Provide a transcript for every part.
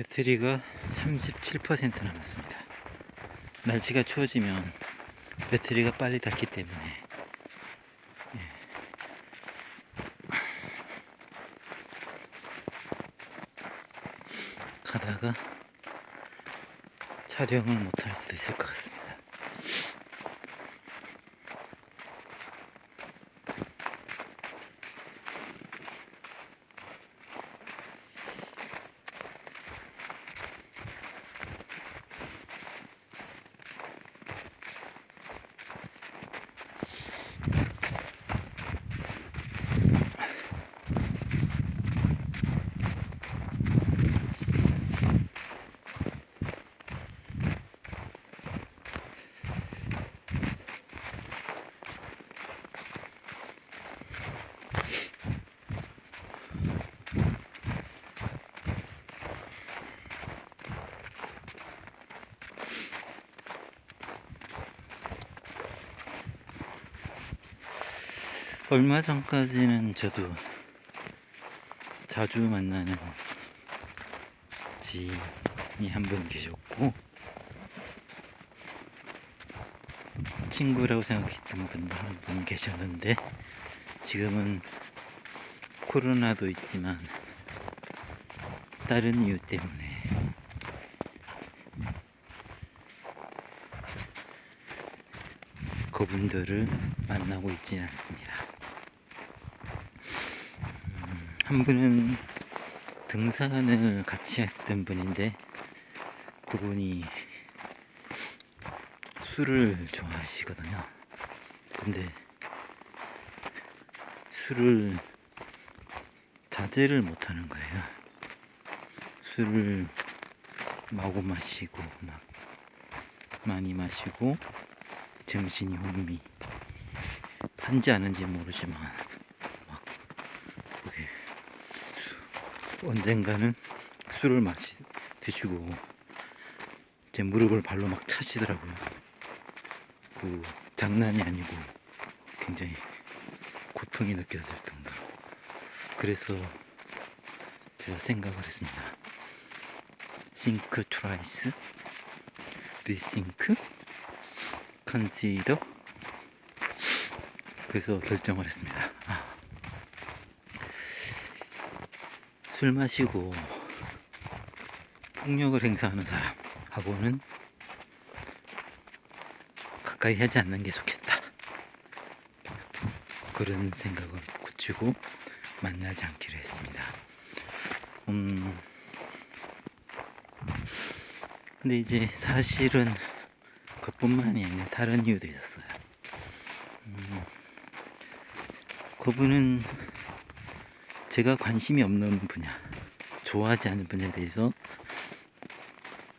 배터리가 37% 남았습니다. 날씨가 추워지면 배터리가 빨리 닳기 때문에 예. 가다가 촬영을 못할 수도 있을 것 같습니다. 얼마 전까지는 저도 자주 만나는 지인이 한 분 계셨고 친구라고 생각했던 분도 한 분 계셨는데 지금은 코로나도 있지만 다른 이유 때문에 그분들을 만나고 있지는 않습니다. 음, 한 분은 등산을 같이 했던 분인데 그분이 술을 좋아하시거든요. 근데 술을 자제를 못하는 거예요. 술을 마구 마시고 막 많이 마시고 정신이 혼미 한지 아는지 모르지만 막 그게 수- 언젠가는 술을 마시 드시고 제 무릎을 발로 막 차시더라고요. 그 장난이 아니고 굉장히 고통이 느껴질 정도로 그래서 제가 생각을 했습니다. think twice, rethink, consider. 그래서 결정을 했습니다. 아, 술 마시고 폭력을 행사하는 사람하고는 가까이 하지 않는 게 좋겠다. 그런 생각을 굳히고 만나지 않기로 했습니다. 음, 근데 이제 사실은 그뿐만이 아니라 다른 이유도 있었어요. 음, 그분은 제가 관심이 없는 분야, 좋아하지 않는 분야에 대해서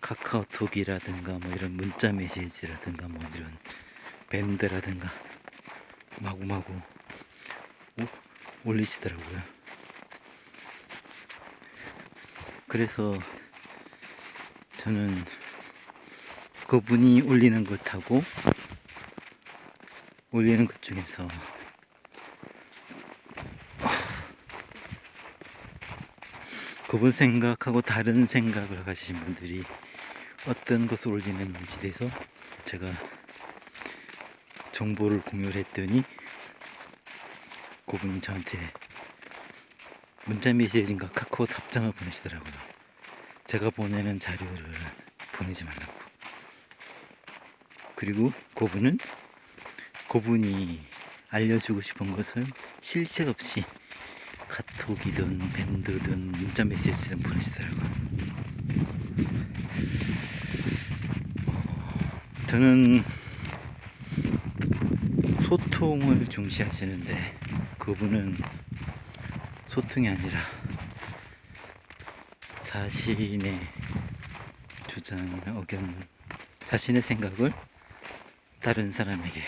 카카오톡이라든가 뭐 이런 문자 메시지라든가 뭐 이런 밴드라든가 마구마구 오- 올리시더라고요. 그래서 저는 그분이 올리는 것하고 올리는 것 중에서 그분 생각하고 다른 생각을 가지신 분들이 어떤 것을 올리는지 대해서 제가 정보를 공유를 했더니 그분이 저한테 문자 메시지인가 카카오 답장을 보내시더라고요. 제가 보내는 자료를 보내지 말라고. 그리고 그분은 그분이 알려주고 싶은 것을 실책 없이 카톡이든 밴드든 문자 메시지든 보내시더라고요. 어, 저는 소통을 중시하시는데 그분은 소통이 아니라 자신의 주장이나 의견, 자신의 생각을 다른 사람에게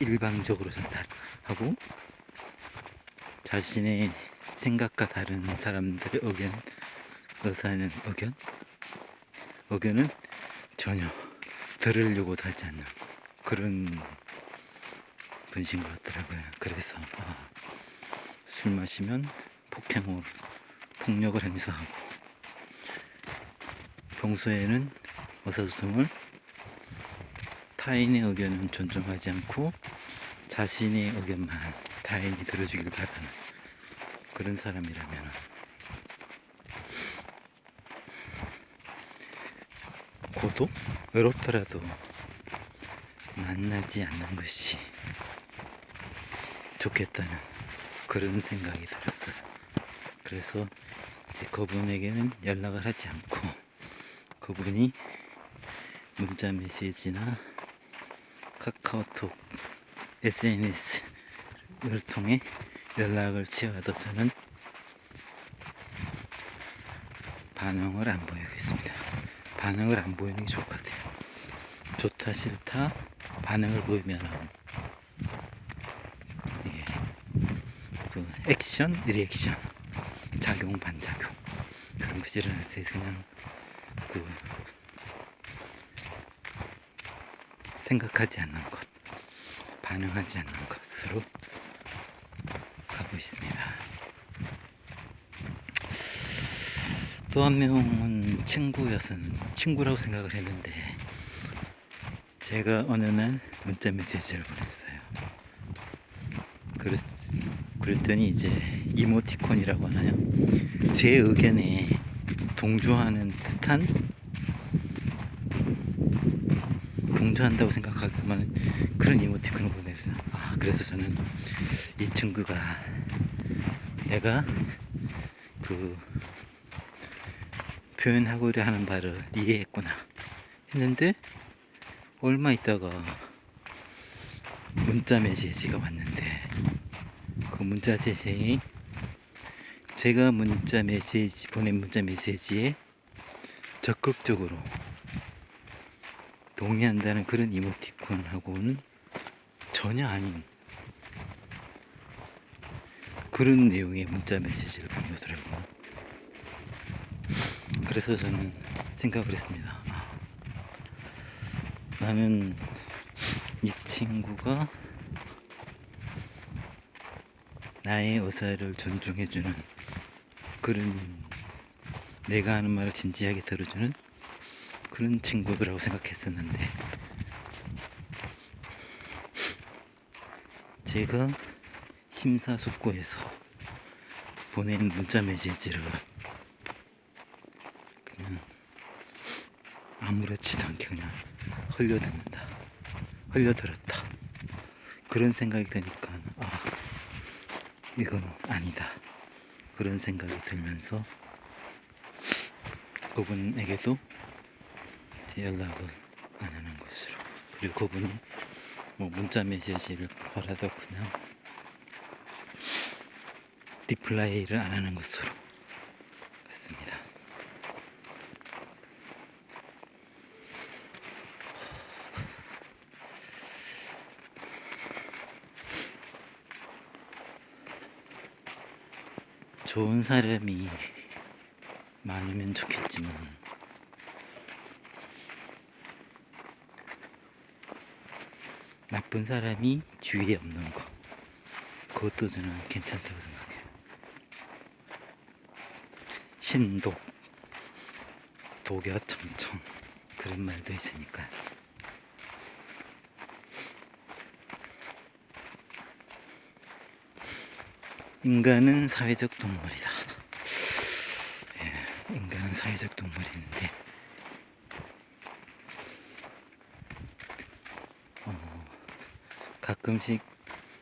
일방적으로 전달하고 자신의 생각과 다른 사람들의 의견, 의사는 의견, 의견은 전혀 들으려고 하지 않는 그런 분이신 것 같더라고요. 그래서 아, 술 마시면 폭행을 폭력을 행사하고 평소에는 의사소통을 타인의 의견은 존중하지 않고 자신의 의견만 타인이 들어주길 바라는 그런 사람이라면 고독? 외롭더라도 만나지 않는 것이 좋겠다는 그런 생각이 들었어요. 그래서 제 그분에게는 연락을 하지 않고 그분이 문자 메시지나 카카오톡 SNS를 통해 연락을 취하도 저는 반응을 안 보이고 있습니다. 반응을 안 보이는 게 좋을 것 같아요. 좋다 싫다 반응을 보이면 이게 그 액션 리액션 작용 반작용 그런 것이 일어나서 그냥 그 생각하지 않는 것 반응하지 않는 것으로 가고 있습니다. 또 한 명은 친구였은 친구라고 생각을 했는데 제가 어느 날 문자 메시지를 보냈어요. 그랬, 그랬더니 이제 이모티콘이라고 하나요? 제 의견에 동조하는 듯한 동조한다고 생각하기만 그런 이모티콘을 보냈어요. 아 그래서 저는 이 친구가 얘가 그 표현하고자 하는 바를 이해했구나 했는데 얼마 있다가 문자 메시지가 왔는데 그 문자 메시지 제가 문자 메시지 보낸 문자 메시지에 적극적으로 동의한다는 그런 이모티콘하고는 전혀 아닌 그런 내용의 문자 메시지를 보내더라고요. 그래서 저는 생각을 했습니다. 아, 나는 이 친구가 나의 의사를 존중해주는 그런 내가 하는 말을 진지하게 들어주는 그런 친구들하고 생각했었는데. 제가 심사숙고해서 보낸 문자 메시지를 그냥 아무렇지도 않게 그냥 흘려듣는다 흘려들었다. 그런 생각이 드니까 아 이건 아니다. 그런 생각이 들면서 그분에게도 제 연락을 안 하는 것으로 그리고 그분이 뭐 문자 메시지를 받아도 그냥 리플라이를 안 하는 것으로 했습니다. 좋은 사람이 많으면 좋겠지만 나쁜 사람이 주위에 없는 거 그것도 저는 괜찮다고 생각해요. 신독 독야청청 그런 말도 있으니까 인간은 사회적 동물이다. 예, 인간은 사회적 동물인데 가끔씩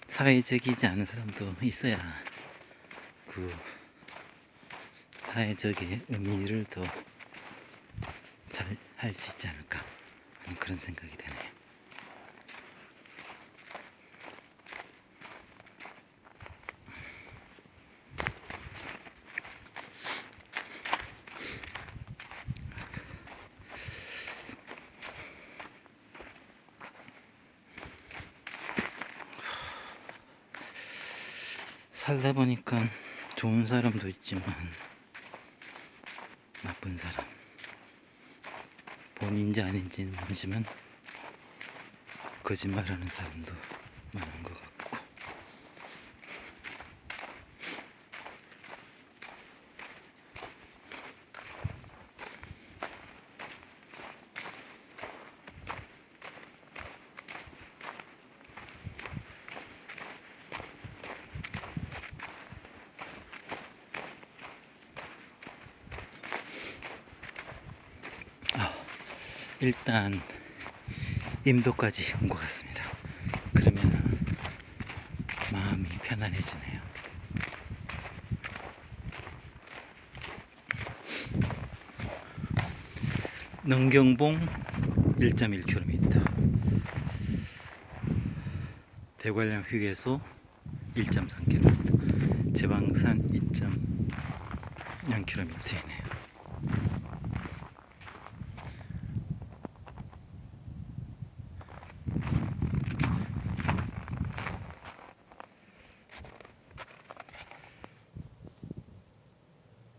사회적이지 않은 사람도 있어야 그 사회적의 의미를 더 잘 할 수 있지 않을까 하는 그런 생각이 드네요. 살다 보니까 좋은 사람도 있지만 나쁜 사람. 본인지 아닌지는 모르지만 거짓말하는 사람도 많은 것 같고 일단 임도까지 온 것 같습니다. 그러면 마음이 편안해지네요. 능경봉 1.1km 대관령 휴게소 1.3km 제방산 2.0km이네요.